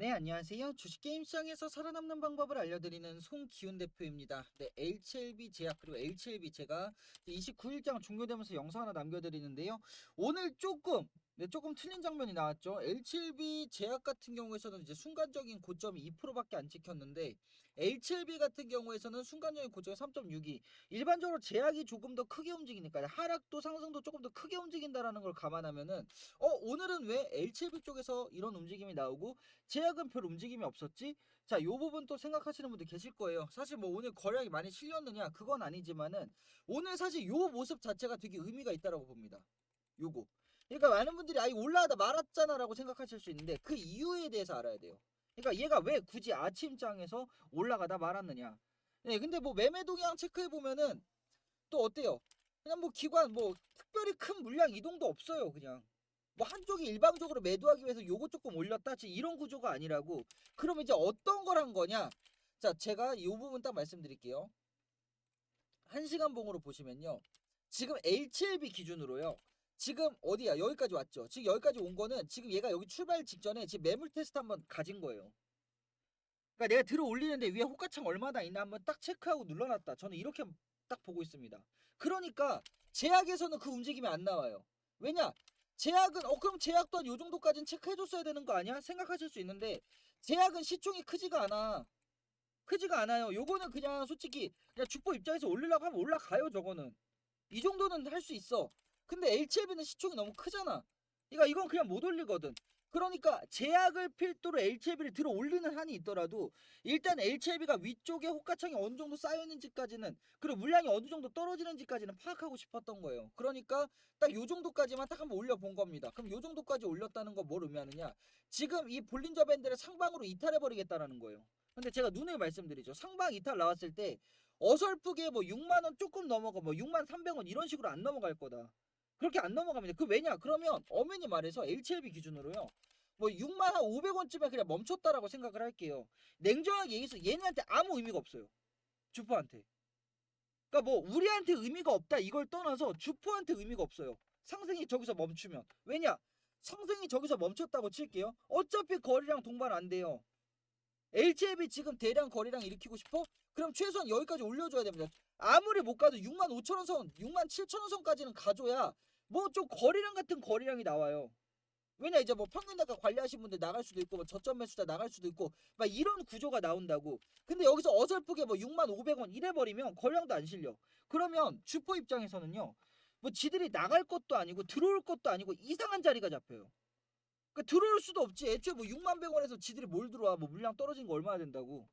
네, 안녕하세요. 주식게임 시장에서 살아남는 방법을 알려드리는 송기훈 대표입니다. 네, HLB 제약 그리고 HLB 제가 29일장 종료되면서 영상 하나 남겨드리는데요. 오늘 조금 네, 조금 틀린 장면이 나왔죠. HLB 제약 같은 경우에서는 이제 순간적인 고점이 2%밖에 안 찍혔는데 HLB 같은 경우에서는 순간적인 고점이 3.62. 일반적으로 제약이 조금 더 크게 움직이니까 하락도 상승도 조금 더 크게 움직인다라는 걸 감안하면은 어 오늘은 왜 HLB 쪽에서 이런 움직임이 나오고 제약은 별 움직임이 없었지? 자, 요 부분 또 생각하시는 분들 계실 거예요. 사실 뭐 오늘 거래량이 많이 실렸느냐? 그건 아니지만은 오늘 사실 요 모습 자체가 되게 의미가 있다라고 봅니다. 요거. 그러니까 많은 분들이 아 이거 올라가다 말았잖아라고 생각하실 수 있는데 그 이유에 대해서 알아야 돼요. 그러니까 얘가 왜 굳이 아침장에서 올라가다 말았느냐? 네, 근데 뭐 매매 동향 체크해 보면은 또 어때요? 그냥 뭐 기관 뭐 특별히 큰 물량 이동도 없어요, 그냥. 뭐 한쪽이 일방적으로 매도하기 위해서 요거 조금 올렸다 지 이런 구조가 아니라고 그럼 이제 어떤 걸 한 거냐 자 제가 이 부분 딱 말씀드릴게요 한시간 봉으로 보시면요 지금 HLB 기준으로요 지금 어디야 여기까지 왔죠 지금 여기까지 온 거는 지금 얘가 여기 출발 직전에 지금 매물 테스트 한번 가진 거예요 그러니까 내가 들어 올리는데 위에 호가창 얼마나 있나 한번 딱 체크하고 눌러놨다 저는 이렇게 딱 보고 있습니다 그러니까 제약에서는 그 움직임이 안 나와요 왜냐 제약은 어 그럼 제약도 한요 정도까지는 체크해줬어야 되는 거 아니야? 생각하실 수 있는데 제약은 시총이 크지가 않아. 크지가 않아요. 요거는 그냥 솔직히 그냥 주포 입장에서 올리려고 하면 올라가요 저거는. 이 정도는 할 수 있어. 근데 HLB는 시총이 너무 크잖아. 그러니까 이건 그냥 못 올리거든. 그러니까 제약을 필두로 HLB를 들어 올리는 한이 있더라도 일단 HLB가 위쪽에 호가창이 어느 정도 쌓여 있는지까지는 그리고 물량이 어느 정도 떨어지는지까지는 파악하고 싶었던 거예요. 그러니까 딱 요 정도까지만 딱 한번 올려 본 겁니다. 그럼 요 정도까지 올렸다는 건 뭘 의미하느냐? 지금 이 볼린저 밴드를 상방으로 이탈해 버리겠다라는 거예요. 근데 제가 눈에 말씀드리죠. 상방 이탈 나왔을 때 어설프게 뭐 6만 원 조금 넘어가 뭐 6만 300원 이런 식으로 안 넘어갈 거다. 그렇게 안 넘어갑니다. 그 왜냐? 그러면 엄연히 말해서 HLB 기준으로요. 뭐 6만 한 500원쯤에 그냥 멈췄다라고 생각을 할게요. 냉정하게 얘기해서 얘네한테 아무 의미가 없어요. 주포한테. 그러니까 뭐 우리한테 의미가 없다 이걸 떠나서 주포한테 의미가 없어요. 상승이 저기서 멈추면. 왜냐? 상승이 저기서 멈췄다고 칠게요. 어차피 거리랑 동반 안 돼요. HLB 지금 대량 거리량 일으키고 싶어? 그럼 최소한 여기까지 올려줘야 됩니다. 아무리 못 가도 6만 5천 원 선, 6만 7천 원 선까지는 가줘야 뭐 좀 거리량 같은 거리량이 나와요. 왜냐 이제 뭐 평균 단가 관리하신 분들 나갈 수도 있고 뭐 저점 매수자 나갈 수도 있고 막 이런 구조가 나온다고. 근데 여기서 어설프게 뭐 6만 500원 이래 버리면 거량도 안 실려. 그러면 주포 입장에서는요. 뭐 지들이 나갈 것도 아니고 들어올 것도 아니고 이상한 자리가 잡혀요. 그러니까 들어올 수도 없지. 애초에 뭐 6만 100원에서 지들이 뭘 들어와? 뭐 물량 떨어진 거 얼마나 된다고?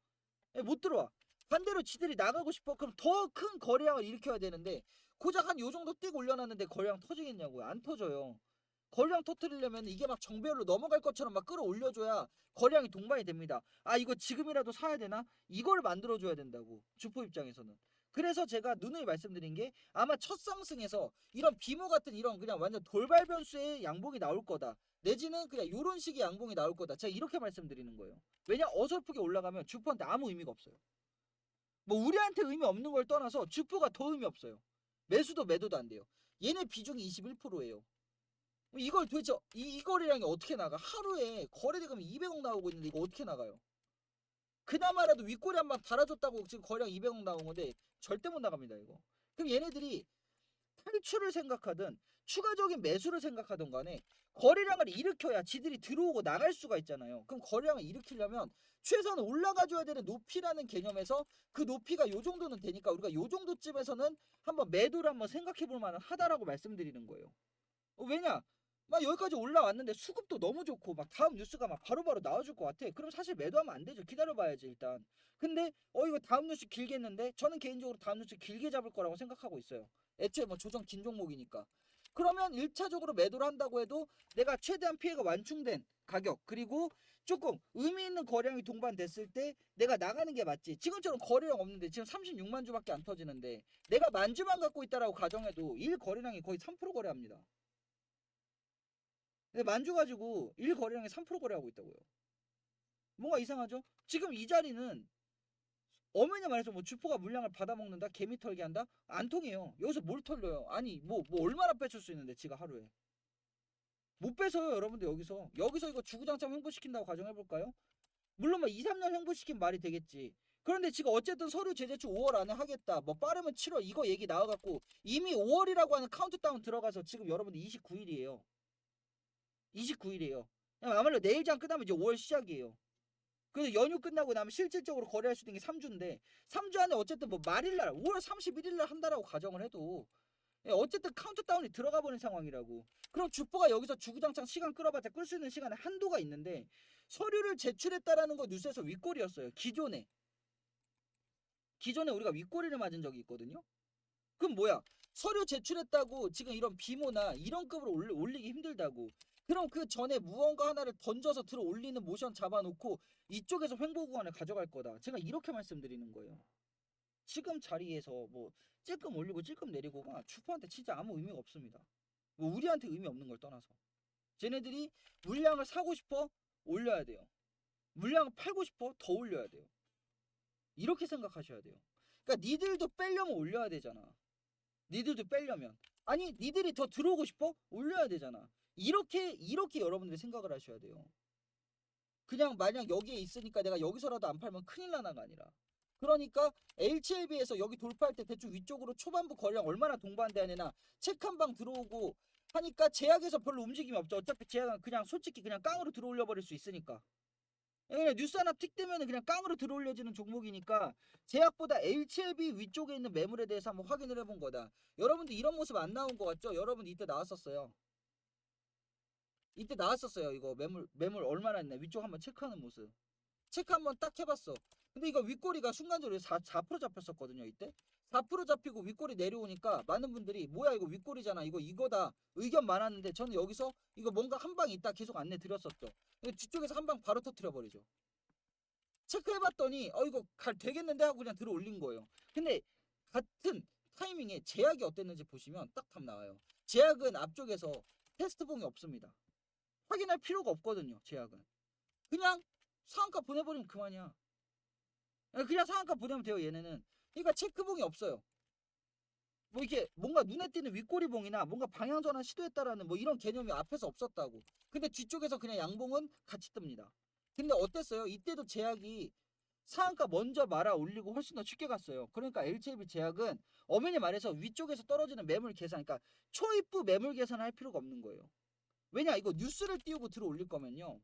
예, 못 들어와. 반대로 지들이 나가고 싶어. 그럼 더 큰 거래량을 일으켜야 되는데 고작 한 요 정도 띡 올려놨는데 거래량 터지겠냐고요? 안 터져요. 거래량 터트리려면 이게 막 정배열로 넘어갈 것처럼 막 끌어올려줘야 거래량이 동반이 됩니다. 아 이거 지금이라도 사야 되나? 이걸 만들어줘야 된다고 주포 입장에서는. 그래서 제가 누누이 말씀드린 게 아마 첫 상승에서 이런 비모 같은 이런 그냥 완전 돌발 변수의 양봉이 나올 거다. 내지는 그냥 이런 식의 양봉이 나올 거다. 제가 이렇게 말씀드리는 거예요. 왜냐 어설프게 올라가면 주포한테 아무 의미가 없어요. 뭐 우리한테 의미 없는 걸 떠나서 주포가 더 의미 없어요. 매수도 매도도 안 돼요. 얘네 비중이 21%예요. 이걸 도대체 이, 이 거래량이 어떻게 나가? 하루에 거래대금이 200억 나오고 있는데 이거 어떻게 나가요? 그나마라도 윗꼬리 한 번 달아줬다고 지금 거래량 200억 나온 건데 절대 못 나갑니다 이거. 그럼 얘네들이 탈출을 생각하든 추가적인 매수를 생각하든 간에 거래량을 일으켜야 지들이 들어오고 나갈 수가 있잖아요. 그럼 거래량을 일으키려면 최소한 올라가줘야 되는 높이라는 개념에서 그 높이가 요 정도는 되니까 우리가 요 정도쯤에서는 한번 매도를 한번 생각해 볼 만은 하다라고 말씀드리는 거예요. 어, 왜냐? 막 여기까지 올라왔는데 수급도 너무 좋고 막 다음 뉴스가 막 바로바로 나와줄 것 같아. 그럼 사실 매도하면 안 되죠. 기다려봐야지 일단. 근데 어 이거 다음 뉴스 길겠는데 저는 개인적으로 다음 뉴스 길게 잡을 거라고 생각하고 있어요. 애초에 뭐 조정 긴 종목이니까. 그러면 1차적으로 매도를 한다고 해도 내가 최대한 피해가 완충된 가격 그리고 조금 의미 있는 거래량이 동반됐을 때 내가 나가는 게 맞지. 지금처럼 거래량 없는데 지금 36만 주밖에 안 터지는데 내가 만 주만 갖고 있다라고 가정해도 일 거래량이 거의 3% 거래합니다. 만주 가지고 일 거래량이 3% 거래하고 있다고요. 뭔가 이상하죠? 지금 이 자리는 어머니 말해서 뭐 주포가 물량을 받아먹는다, 개미 털기 한다, 안 통해요. 여기서 뭘 털려요? 아니 뭐뭐 얼마나 빼줄 수 있는데 지가 하루에 못 빼서요, 여러분들 여기서 여기서 이거 주구장창 횡보시킨다고 가정해 볼까요? 물론 뭐 2, 3년 행보시킨 말이 되겠지. 그런데 지금 어쨌든 서류 제재치 5월 안에 하겠다. 뭐 빠르면 7월 이거 얘기 나와갖고 이미 5월이라고 하는 카운트다운 들어가서 지금 여러분들 29일이에요. 29일이에요. 아무래도 내일장 끝나면 이제 5월 시작이에요. 그래서 연휴 끝나고 나면 실질적으로 거래할 수 있는 게 3주인데 3주 안에 어쨌든 뭐 말일날 5월 31일날 한다라고 가정을 해도 예, 어쨌든 카운트다운이 들어가 버린 상황이라고. 그럼 주포가 여기서 주구장창 시간 끌어봤자 끌 수 있는 시간에 한도가 있는데 서류를 제출했다라는 거 뉴스에서 윗골이었어요. 기존에. 기존에 우리가 윗골이를 맞은 적이 있거든요. 그럼 뭐야? 서류 제출했다고 지금 이런 비모나 이런 급으로 올리, 올리기 힘들다고. 그럼 그 전에 무언가 하나를 던져서 들어 올리는 모션 잡아놓고 이쪽에서 횡보 구간을 가져갈 거다. 제가 이렇게 말씀드리는 거예요. 지금 자리에서 뭐 찔끔 올리고 찔끔 내리고가 주포한테 진짜 아무 의미가 없습니다. 뭐 우리한테 의미 없는 걸 떠나서. 쟤네들이 물량을 사고 싶어 올려야 돼요. 물량을 팔고 싶어 더 올려야 돼요. 이렇게 생각하셔야 돼요. 그러니까 니들도 빼려면 올려야 되잖아. 니들도 빼려면 아니 니들이 더 들어오고 싶어 올려야 되잖아. 이렇게 이렇게 여러분들이 생각을 하셔야 돼요. 그냥 만약 여기에 있으니까 내가 여기서라도 안 팔면 큰일 나나가 아니라 그러니까 HLB에서 여기 돌파할 때 대충 위쪽으로 초반부 거래량 얼마나 되나 책한 방 들어오고 하니까 제약에서 별로 움직임이 없죠. 어차피 제약은 그냥 솔직히 그냥 깡으로 들어올려 버릴 수 있으니까. 그냥 뉴스 하나 틱 뜨면 그냥 깡으로 들어올려지는 종목이니까 제약보다 HLB 위쪽에 있는 매물에 대해서 한번 확인을 해본 거다. 여러분들 이런 모습 안 나온 거 같죠? 여러분 이때 나왔었어요. 이때 나왔었어요. 이거 매물 매물 얼마나 있나 위쪽 한번 체크하는 모습. 체크 한번 딱 해봤어. 근데 이거 윗꼬리가 순간적으로 4, 4% 잡혔었거든요. 이때 4% 잡히고 윗꼬리 내려오니까 많은 분들이 뭐야 이거 윗꼬리잖아. 이거 이거다 의견 많았는데 저는 여기서 이거 뭔가 한 방 있다 계속 안내 드렸었죠. 뒤쪽에서 한 방 바로 터트려 버리죠. 체크해봤더니 어 이거 갈 되겠는데 하고 그냥 들어 올린 거예요. 근데 같은 타이밍에 제약이 어땠는지 보시면 딱 답 나와요. 제약은 앞쪽에서 테스트봉이 없습니다. 확인할 필요가 없거든요. 제약은 그냥 상한가 보내버리면 그만이야. 그냥 상한가 보내면 돼요. 얘네는. 그러니까 체크봉이 없어요. 뭐 이게 뭔가 눈에 띄는 윗꼬리봉이나 뭔가 방향 전환 시도했다라는 뭐 이런 개념이 앞에서 없었다고. 근데 뒤쪽에서 그냥 양봉은 같이 뜹니다. 근데 어땠어요? 이때도 제약이 상한가 먼저 말아 올리고 훨씬 더 쉽게 갔어요. 그러니까 LCB 제약은 어머니 말해서 위쪽에서 떨어지는 매물 계산, 그러니까 초입부 매물 계산을 할 필요가 없는 거예요. 왜냐 이거 뉴스를 띄우고 들어 올릴 거면요.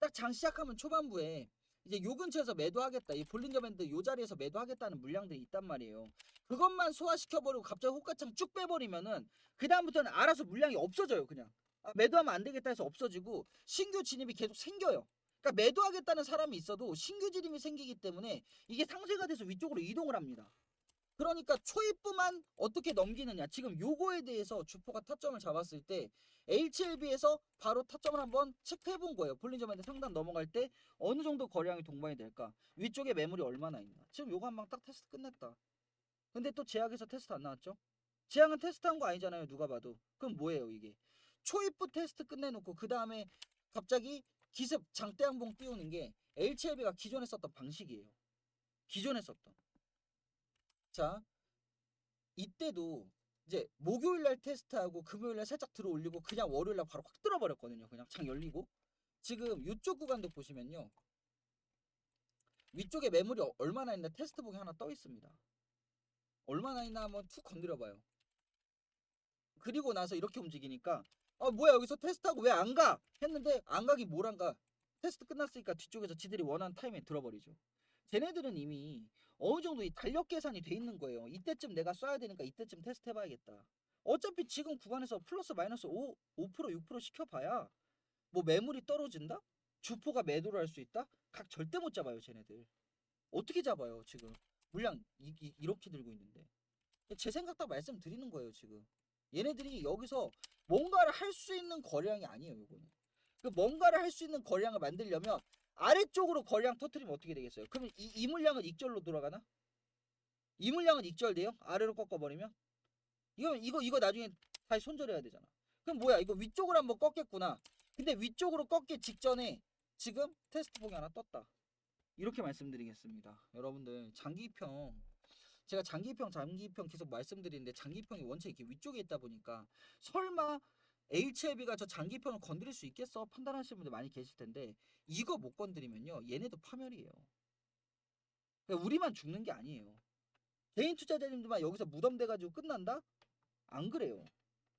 딱 장 시작하면 초반부에 이제 요 근처에서 매도하겠다. 이 볼링저 밴드 요 자리에서 매도하겠다는 물량들이 있단 말이에요. 그것만 소화시켜버리고 갑자기 호가창 쭉 빼버리면은 그 다음부터는 알아서 물량이 없어져요. 그냥 아, 매도하면 안 되겠다 해서 없어지고 신규 진입이 계속 생겨요. 그러니까 매도하겠다는 사람이 있어도 신규 진입이 생기기 때문에 이게 상쇄가 돼서 위쪽으로 이동을 합니다. 그러니까 초입부만 어떻게 넘기느냐. 지금 요거에 대해서 주포가 타점을 잡았을 때 HLB에서 바로 타점을 한번 체크해 본 거예요. 볼린저밴드 상단 넘어갈 때 어느 정도 거래량이 동반이 될까? 위쪽에 매물이 얼마나 있나? 지금 요거 한 방 딱 테스트 끝냈다. 근데 또 제약에서 테스트 안 나왔죠? 제약은 테스트한 거 아니잖아요. 누가 봐도. 그럼 뭐예요 이게? 초입부 테스트 끝내놓고 그 다음에 갑자기 기습 장대양봉 띄우는 게 HLB가 기존에 썼던 방식이에요. 기존에 썼던. 자, 이때도 이제 목요일 날 테스트하고 금요일 날 살짝 들어 올리고 그냥 월요일 날 바로 확 들어 버렸거든요. 그냥 창 열리고. 지금 이쪽 구간도 보시면요. 위쪽에 매물이 어- 얼마나 있나 테스트북이 하나 떠 있습니다. 얼마나 있나 한번 툭 건드려 봐요. 그리고 나서 이렇게 움직이니까 아 뭐야 여기서 테스트하고 왜 안 가? 했는데 안 가기 뭘 안 가? 테스트 끝났으니까 뒤쪽에서 지들이 원하는 타임에 들어버리죠. 쟤네들은 이미 어느 정도 이 달력 계산이 돼 있는 거예요. 이때쯤 내가 쏴야 되니까 이때쯤 테스트 해봐야겠다. 어차피 지금 구간에서 플러스 마이너스 5, 5% 6% 시켜봐야 뭐 매물이 떨어진다? 주포가 매도를 할 수 있다? 각 절대 못 잡아요 쟤네들. 어떻게 잡아요 지금? 물량 이, 이, 이렇게 들고 있는데. 제 생각 딱 말씀드리는 거예요 지금. 얘네들이 여기서 뭔가를 할 수 있는 거래량이 아니에요 이거는. 그 뭔가를 할 수 있는 거래량을 만들려면 아래쪽으로 거래량 터트리면 어떻게 되겠어요? 그러면 이, 이 물량은 익절로 돌아가나? 이 물량은 익절돼요? 아래로 꺾어버리면? 이거 이거 이거 나중에 다시 손절해야 되잖아. 그럼 뭐야? 이거 위쪽으로 한번 꺾겠구나. 근데 위쪽으로 꺾기 직전에 지금 테스트봉이 하나 떴다. 이렇게 말씀드리겠습니다. 여러분들 장기평 제가 장기평 장기평 계속 말씀드리는데 장기평이 원체 이렇게 위쪽에 있다 보니까 설마 HLB가 저 장기평을 건드릴 수 있겠어 판단하시는 분들 많이 계실 텐데 이거 못 건드리면요 얘네도 파멸이에요. 우리만 죽는 게 아니에요. 개인 투자자님들만 여기서 무덤돼가지고 끝난다? 안 그래요.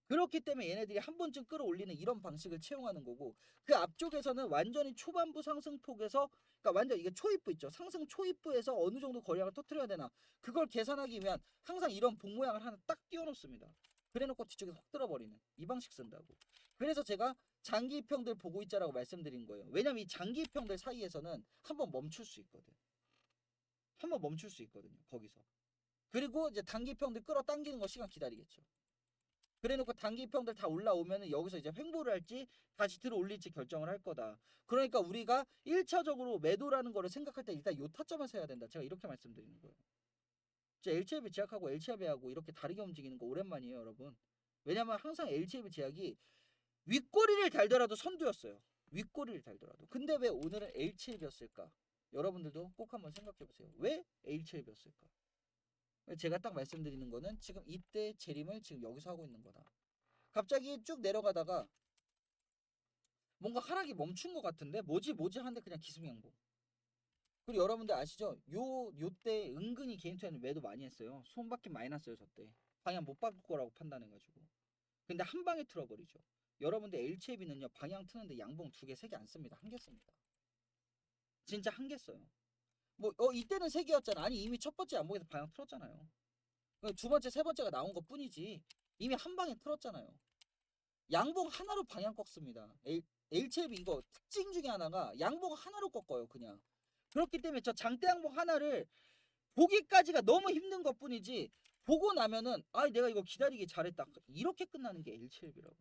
그렇기 때문에 얘네들이 한 번쯤 끌어올리는 이런 방식을 채용하는 거고 그 앞쪽에서는 완전히 초반부 상승폭에서 그러니까 완전 이게 초입부 있죠. 상승 초입부에서 어느 정도 거량을 터트려야 되나 그걸 계산하기 위한 항상 이런 복 모양을 하나 딱 띄워놓습니다. 그래놓고 뒤쪽에서 확 들어버리는 이 방식 쓴다고. 그래서 제가 장기평들 보고 있자라고 말씀드린 거예요. 왜냐면 이 장기평들 사이에서는 한번 멈출 수 있거든. 한번 멈출 수 있거든요. 거기서. 그리고 이제 단기평들 끌어당기는 거 시간 기다리겠죠. 그래놓고 단기평들 다 올라오면은 여기서 이제 횡보를 할지 다시 들어 올릴지 결정을 할 거다. 그러니까 우리가 1차적으로 매도라는 거를 생각할 때 일단 요 타점에서 해야 된다. 제가 이렇게 말씀드리는 거예요. 이제 LCLB 제약하고 LCLB하고 이렇게 다르게 움직이는 거 오랜만이에요, 여러분. 왜냐면 항상 LCLB 제약이 윗꼬리를 달더라도 선두였어요. 윗꼬리를 달더라도. 근데 왜 오늘은 LCLB였을까? 여러분들도 꼭 한번 생각해 보세요. 왜 LCLB였을까? 제가 딱 말씀드리는 거는 지금 이때 재림을 지금 여기서 하고 있는 거다. 갑자기 쭉 내려가다가 뭔가 하락이 멈춘 것 같은데 뭐지 뭐지 하는데 그냥 기승양보. 그리고 여러분들 아시죠? 요 요때 은근히 개인 투자는 매도 많이 했어요. 손바퀴 많이 났어요 저때. 방향 못 바꿀 거라고 판단해가지고. 근데 한 방에 틀어버리죠. 여러분들 LCB는요 방향 트는데 양봉 두 개, 세 개 안 씁니다. 한 개 씁니다. 진짜 한 개 써요. 뭐 어 이때는 세 개였잖아. 아니 이미 첫 번째 양봉에서 방향 틀었잖아요. 그두 번째, 세 번째가 나온 것 뿐이지. 이미 한 방에 틀었잖아요. 양봉 하나로 방향 꺾습니다. L, LCB 이거 특징 중에 하나가 양봉 하나로 꺾어요, 그냥. 그렇기 때문에 저 장대 양봉 하나를 보기까지가 너무 힘든 것 뿐이지 보고 나면은 아 내가 이거 기다리기 잘했다. 이렇게 끝나는 게 L7B라고.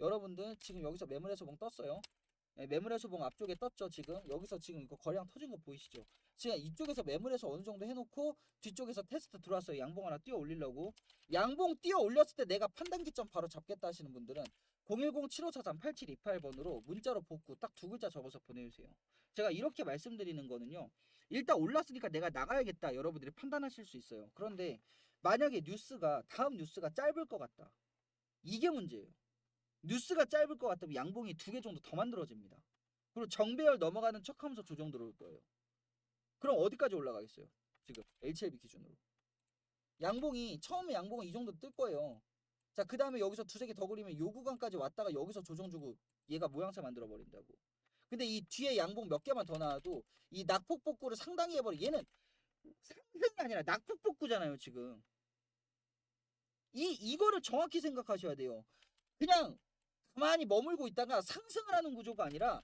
여러분들 지금 여기서 매물의 소봉 떴어요? 네, 매물의 소봉 앞쪽에 떴죠 지금? 여기서 지금 이거 거량 터진 거 보이시죠? 지금 이쪽에서 매물에서 어느 정도 해놓고 뒤쪽에서 테스트 들어왔어요. 양봉 하나 띄워 올리려고. 양봉 띄워 올렸을 때 내가 판단 기점 바로 잡겠다 하시는 분들은 010-7543-8728번으로 문자로 복구 딱 두 글자 적어서 보내주세요 제가 이렇게 말씀드리는 거는요. 일단 올랐으니까 내가 나가야겠다. 여러분들이 판단하실 수 있어요. 그런데 만약에 뉴스가 다음 뉴스가 짧을 것 같다. 이게 문제예요. 뉴스가 짧을 것 같다면 양봉이 두 개 정도 더 만들어집니다. 그리고 정배열 넘어가는 척하면서 조정 들어올 거예요. 그럼 어디까지 올라가겠어요? 지금 HLB 기준으로. 양봉이 처음에 양봉은 이 정도 뜰 거예요. 자, 그 다음에 여기서 두세 개 더 그리면 요 구간까지 왔다가 여기서 조정 주고 얘가 모양새 만들어 버린다고. 근데 이 뒤에 양봉 몇 개만 더 나와도 이 낙폭 복구를 상당히 해버려. 얘는 상승이 아니라 낙폭 복구잖아요, 지금. 이 이거를 정확히 생각하셔야 돼요. 그냥 가만히 머물고 있다가 상승을 하는 구조가 아니라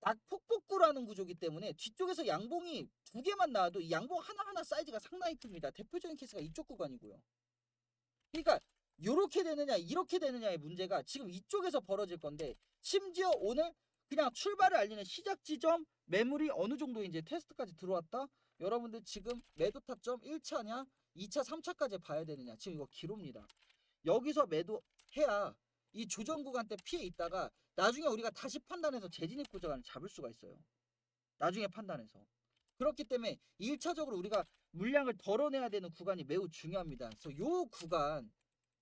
낙폭 복구라는 구조기 때문에 뒤쪽에서 양봉이 두 개만 나와도 이 양봉 하나하나 사이즈가 상당히 큽니다. 대표적인 케이스가 이쪽 구간이고요. 그러니까 요렇게 되느냐 이렇게 되느냐의 문제가 지금 이쪽에서 벌어질 건데 심지어 오늘 그냥 출발을 알리는 시작 지점 매물이 어느 정도 이제 테스트까지 들어왔다. 여러분들 지금 매도 타점 1차냐, 2차, 3차까지 봐야 되느냐. 지금 이거 기로입니다. 여기서 매도해야 이 조정 구간 때 피해 있다가 나중에 우리가 다시 판단해서 재진입 구간을 잡을 수가 있어요. 나중에 판단해서. 그렇기 때문에 1차적으로 우리가 물량을 덜어내야 되는 구간이 매우 중요합니다. 그래서 요 구간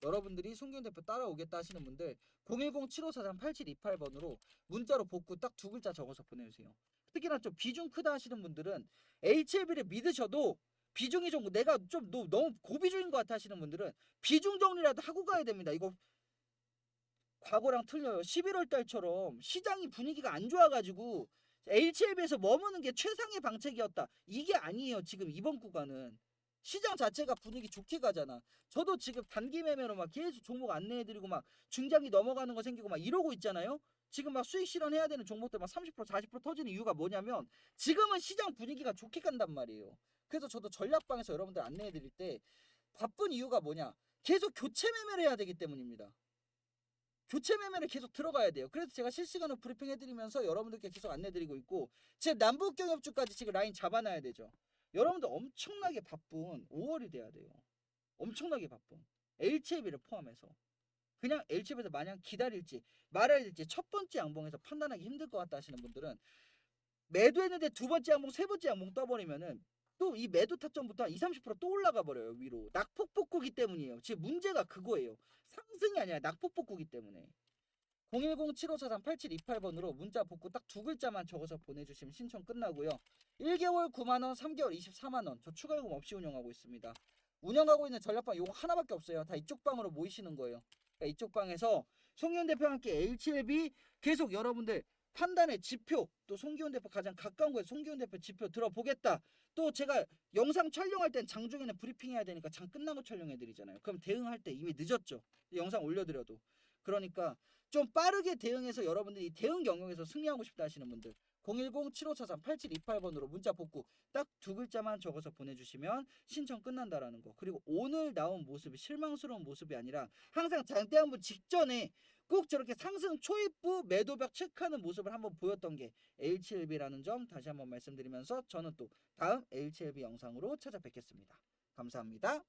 여러분들이 송기훈 대표 따라오겠다 하시는 분들 010-7543-8728번으로 문자로 복구 딱 두 글자 적어서 보내주세요. 특히나 좀 비중 크다 하시는 분들은 HLB를 믿으셔도 비중이 좀 내가 좀 너, 너무 고비중인 것 같아 하시는 분들은 비중 정리라도 하고 가야 됩니다. 이거 과거랑 틀려요. 11월 달처럼 시장이 분위기가 안 좋아가지고 HLB에서 머무는 게 최상의 방책이었다. 이게 아니에요. 지금 이번 구간은. 시장 자체가 분위기 좋게 가잖아. 저도 지금 단기 매매로 막 계속 종목 안내해드리고 막 중장기 넘어가는 거 생기고 막 이러고 있잖아요. 지금 막 수익 실현해야 되는 종목들 막 30% 40% 터지는 이유가 뭐냐면 지금은 시장 분위기가 좋게 간단 말이에요. 그래서 저도 전략방에서 여러분들 안내해드릴 때 바쁜 이유가 뭐냐? 계속 교체 매매를 해야 되기 때문입니다. 교체 매매를 계속 들어가야 돼요. 그래서 제가 실시간으로 브리핑 해드리면서 여러분들께 계속 안내드리고 있고 제 남북 경협주까지 지금 라인 잡아놔야 되죠. 여러분들 엄청나게 바쁜 5월이 돼야 돼요. 엄청나게 바쁜 LCB를 포함해서 그냥 LCB에서 마냥 기다릴지 말아야 될지 첫 번째 양봉에서 판단하기 힘들 것 같다 하시는 분들은 매도했는데 두 번째 양봉, 세 번째 양봉 떠버리면은 또 이 매도 타점부터 2, 30%또 올라가 버려요 위로. 낙폭 복구기 때문이에요. 지금 문제가 그거예요. 상승이 아니라 낙폭 복구기 때문에. 010-7543-8728번으로 문자 복구 딱 두 글자만 적어서 보내주시면 신청 끝나고요. 1개월 9만원 3개월 24만원. 저 추가 요금 없이 운영하고 있습니다. 운영하고 있는 전략방 요거 하나밖에 없어요. 다 이쪽 방으로 모이시는 거예요. 그러니까 이쪽 방에서 송기훈 대표와 함께 H7B 계속 여러분들 판단의 지표 또 송기훈 대표 가장 가까운 거에 송기훈 대표 지표 들어보겠다 또 제가 영상 촬영할 땐 장중에는 브리핑 해야 되니까 장 끝나고 촬영해 드리잖아요. 그럼 대응할 때 이미 늦었죠. 영상 올려드려도. 그러니까 좀 빠르게 대응해서 여러분들이 대응 영역에서 승리하고 싶다 하시는 분들 010-7543-8728번으로 문자 복구 딱 두 글자만 적어서 보내주시면 신청 끝난다라는 거. 그리고 오늘 나온 모습이 실망스러운 모습이 아니라 항상 장대한부 직전에 꼭 저렇게 상승 초입부 매도벽 체크하는 모습을 한번 보였던 게 H7B라는 점 다시 한번 말씀드리면서 저는 또 다음 H7B 영상으로 찾아뵙겠습니다. 감사합니다.